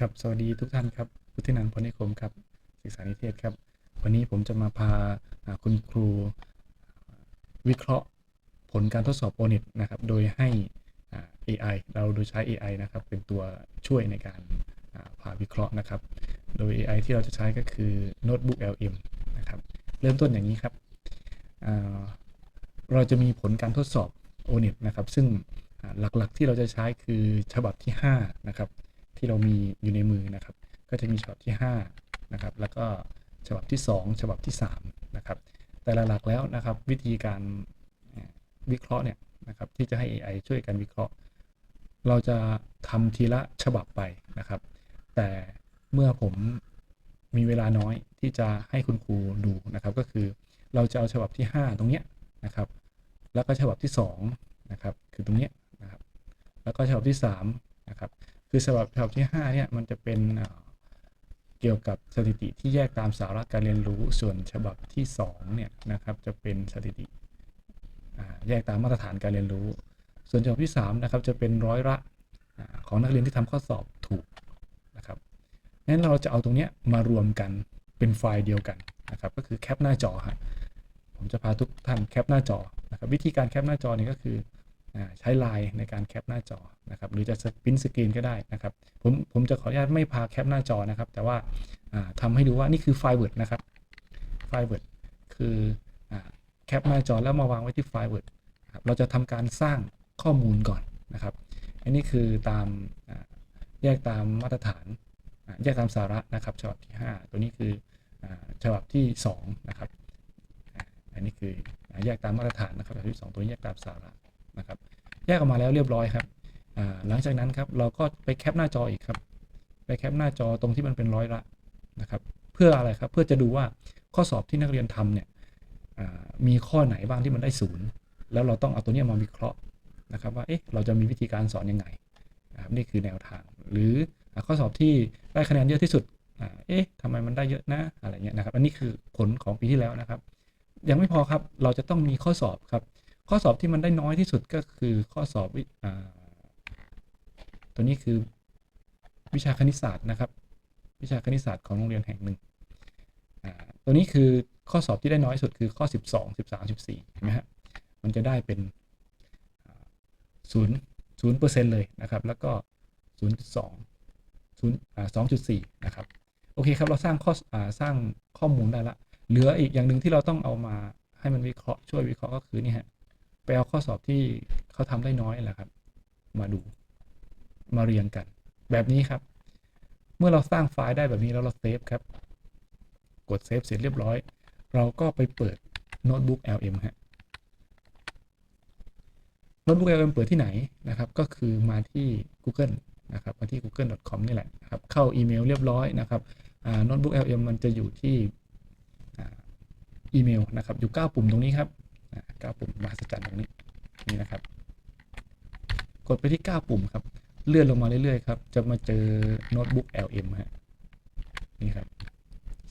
ครับ สวัสดีทุกท่านครับพุทธินันท์พนิคมครับ ศึกษานิเทศครับ วันนี้ผมจะมาพาคุณครู วิเคราะห์ผลการทดสอบ o n i t นะครับ โดยให้อ่า AI เราโดยใช้ AI นะครับ เป็นตัวช่วยในการอ่าพาวิเคราะห์นะครับ โดย AI ที่เราจะใช้ก็คือ Notebook LM นะครับ เริ่มต้นอย่างนี้ครับ เราจะมีผลการทดสอบ o n i t นะครับ ซึ่งหลักๆที่เราจะใช้คือฉบับที่ 5 นะครับ ที่เรามีอยู่ในมือนะครับ ก็จะมีฉบับที่5นะครับแล้วก็ฉบับที่ 2 ฉบับที่3นะครับแต่หลักๆแล้วนะครับวิธีการวิเคราะห์เนี่ยนะครับที่จะให้ AI ช่วยกันวิเคราะห์ เราจะทำทีละฉบับไปนะครับ แต่เมื่อผมมีเวลาน้อยที่จะให้คุณครูดูนะครับ ก็คือเราจะเอาฉบับที่ 5 ตรงเนี้ยนะครับ แล้วก็ฉบับที่2นะครับคือตรงเนี้ยนะครับ แล้วก็ฉบับที่3นะครับ คือฉบับฉบับที่ 5 เนี่ยมันจะเป็นเกี่ยวกับสถิติที่แยกตามสาระการเรียนรู้ส่วนฉบับที่2เนี่ยนะครับจะเป็นสถิติแยกตามมาตรฐานการเรียนรู้ ส่วนฉบับที่3นะครับจะเป็นร้อยละของนักเรียนที่ทำข้อสอบถูกนะครับงั้นเราจะเอาตรงนี้มารวมกันเป็นไฟล์เดียวกันนะครับก็คือแคปหน้าจอฮะผมจะพาทุกท่านแคปหน้าจอนะครับวิธีการแคปหน้าจอเนี่ยก็คือ ใช้ไลน์ในการแคปหน้าจอนะครับหรือจะสปินสกรีนก็ได้นะครับผมผมจะขออนุญาตไม่พาแคปหน้าจอนะครับ แต่ว่าอ่าทำให้ดูว่านี่คือไฟล์ Word นะครับไฟล์ Word คืออแคปหน้าจอแล้วมาวางไว้ที่ไฟล์ Word ครับเราจะทำการสร้างข้อมูลก่อนนะครับอันนี้คือตามแยกตามมาตรฐานแยกตามสาระนะครับฉบับที่ 5 ตัวนี้คืออฉบับที่2นะครับอันนี้คือแยกตามมาตรฐานนะครับฉบับที่ 2 ตัวนี้แยกตามสาระ นะครับแยกออกมาแล้วเรียบร้อยครับหลังจากนั้นครับเราก็ไปแคปหน้าจออีกครับ ไปแคปหน้าจอตรงที่มันเป็นร้อยละนะครับ เพื่ออะไรครับเพื่อจะดูว่าข้อสอบที่นักเรียนทำเนี่ยมีข้อไหนบ้างที่มันได้ศูนย์แล้วเราต้องเอาตัวนี้มาวิเคราะห์นะครับว่าเอ๊ะเราจะมีวิธีการสอนยังไงนะครับนี่คือแนวทาง หรือข้อสอบที่ได้คะแนนเยอะที่สุดอเอ๊ะทำไมมันได้เยอะนะอะไรเงี้ยนะครับ อันนี้คือผลของปีที่แล้วนะครับ ยังไม่พอครับเราจะต้องมีข้อสอบครับ ข้อสอบที่มันได้น้อยที่สุดก็คือข้อสอบวิอ่าตัวนี้คือวิชาคณิตศาสตร์นะครับ วิชาคณิตศาสตร์ของโรงเรียนแห่งหนึ่งตัวนี้คือข้อสอบที่ได้น้อยสุดคือข้อ 12 13 14เห็นไหมฮะมันจะได้เป็นศูนย์ศูนย์เปอร์เซ็นต์เลยนะครับ แล้วก็ 0.2 0อ่า2.4 นะครับ โอเคครับ เราสร้างข้ออ่าสร้างข้อมูลได้ละ เหลืออีกอย่างหนึ่งที่เราต้องเอามาให้มันวิเคราะห์ช่วยวิเคราะห์ก็คือนี่ฮะ ไปเอาข้อสอบที่เขาทำได้น้อยแหละครับ มาดูมาเรียงกัน แบบนี้ครับ เมื่อเราสร้างไฟล์ได้แบบนี้แล้วเราเซฟครับ กดเซฟเสร็จเรียบร้อย เราก็ไปเปิดโน้ตบุ๊ก LM ฮะโน้ตบุ๊ก LM เปิดที่ไหนนะครับ ก็คือมาที่ Google นะครับมาที่ google.com นี่แหละนะครับ เข้าอีเมลเรียบร้อยนะครับโน้ตบุ๊ก LM มันจะอยู่ที่อ่าอีเมลนะครับ อยู่ 9 ปุ่มตรงนี้ครับ ก้าปุ่มมหัศจรรย์ตรงนี้นี่นะครับ กดไปที่ 9 ปุ่มครับ เลื่อนลงมาเรื่อยๆครับ จะมาเจอโน้ตบุ๊ก LM ฮะนี่ครับ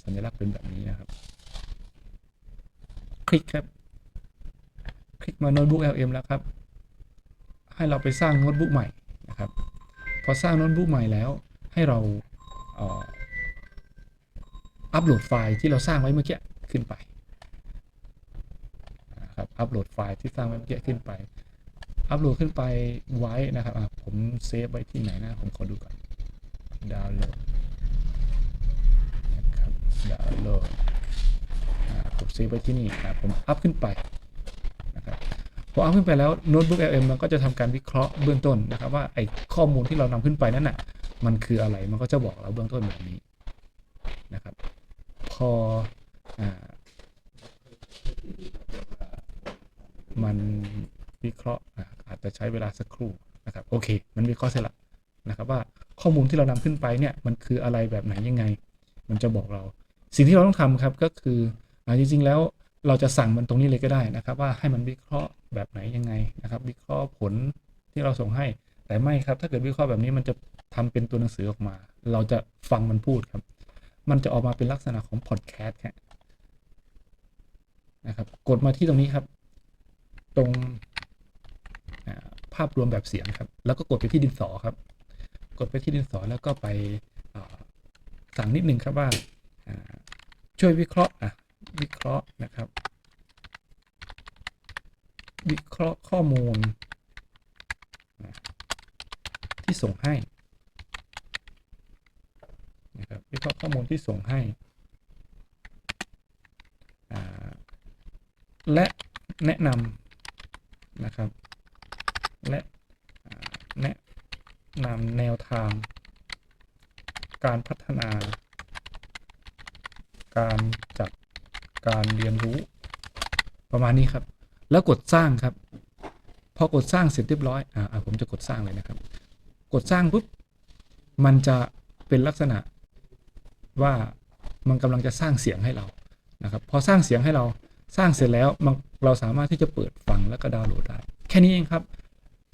สัญลักษณ์เป็นแบบนี้นะครับ คลิกครับ คลิกมาโน้ตบุ๊ก LM แล้วครับ ให้เราไปสร้างโน้ตบุ๊กใหม่นะครับ พอสร้างโน้ตบุ๊กใหม่แล้ว ให้เราเอ่ออัปโหลดไฟล์ที่เราสร้างไว้เมื่อกี้ขึ้นไป นะครับอัปโหลดไฟล์ที่สร้างไว้เมื่อกี้ขึ้นไป อัปโหลดขึ้นไปไว้นะครับผมเซฟไว้ที่ไหนนะ ผมขอดูก่อนดาวน์โหลดนะครับดาวน์โหลดผมเซฟไว้ที่นี่อะผมอัพขึ้นไปนะครับพออัพขึ้นไปแล้วโน้ตบุ๊ก LM มันก็จะทำการวิเคราะห์เบื้องต้นนะครับ ว่าไอ้ข้อมูลที่เรานำขึ้นไปนั้นน่ะมันคืออะไรมันก็จะบอกเราเบื้องต้นแบบนี้นะครับ พออ่า มันวิเคราะห์อาจจะใช้เวลาสักครู่นะครับโอเค มันวิเคราะห์เสร็จละนะครับว่าข้อมูลที่เรานำขึ้นไปเนี่ยมันคืออะไรแบบไหนยังไง มันจะบอกเรา สิ่งที่เราต้องทำครับก็คืออจริงๆแล้วเราจะสั่งมันตรงนี้เลยก็ได้นะครับ ว่าให้มันวิเคราะห์แบบไหนยังไงนะครับ วิเคราะห์ผลที่เราส่งให้ แต่ไม่ครับ ถ้าเกิดวิเคราะห์แบบนี้มันจะทำเป็นตัวหนังสือออกมา เราจะฟังมันพูดครับ มันจะออกมาเป็นลักษณะของพอดแคสต์นะครับกดมาที่ตรงนี้ครับ ตรงภาพรวมแบบเสียงครับ แล้วก็กดไปที่ดินสอครับ กดไปที่ดินสอแล้วก็ไปสั่งนิดนึงครับว่าช่วยวิเคราะห์อะวิเคราะห์นะครับ วิเคราะห์ข้อมูล ที่ส่งให้นะครับวิเคราะห์ข้อมูลที่ส่งให้ และแนะนำ นะครับ และแนะนำแนวทาง การพัฒนา การจัดการเรียนรู้ ประมาณนี้ครับ แล้วกดสร้างครับ พอกดสร้างเสร็จเรียบร้อยอ่าอ่าผมจะกดสร้างเลยนะครับ กดสร้างปุ๊บมันจะเป็นลักษณะว่ามันกำลังจะสร้างเสียงให้เรานะครับ พอสร้างเสียงให้เรา สร้างเสร็จแล้วมันเราสามารถที่จะเปิดฟังแล้วก็ดาวน์โหลดได้ แค่นี้เองครับ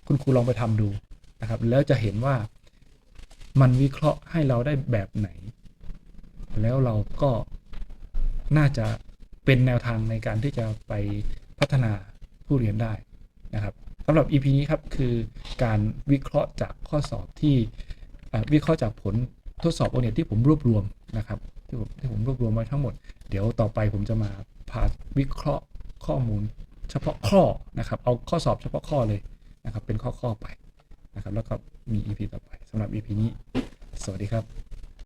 คุณครูลองไปทำดูนะครับ แล้วจะเห็นว่ามันวิเคราะห์ให้เราได้แบบไหน แล้วเราก็น่าจะเป็นแนวทางในการที่จะไปพัฒนาผู้เรียนได้นะครับสำหรับ EP นี้ครับคือการวิเคราะห์จากข้อสอบที่วิเคราะห์จากผลทดสอบโอเน็ตที่ผมรวบรวมนะครับที่ผมที่ผมรวบรวมไว้ทั้งหมด เดี๋ยวต่อไปผมจะมา พาวิเคราะห์ข้อมูล เฉพาะข้อนะครับเอาข้อสอบเฉพาะข้อเลยนะครับเป็นข้อๆไปนะครับแล้วก็มี EP ต่อไปสำหรับ EP นี้ สวัสดีครับ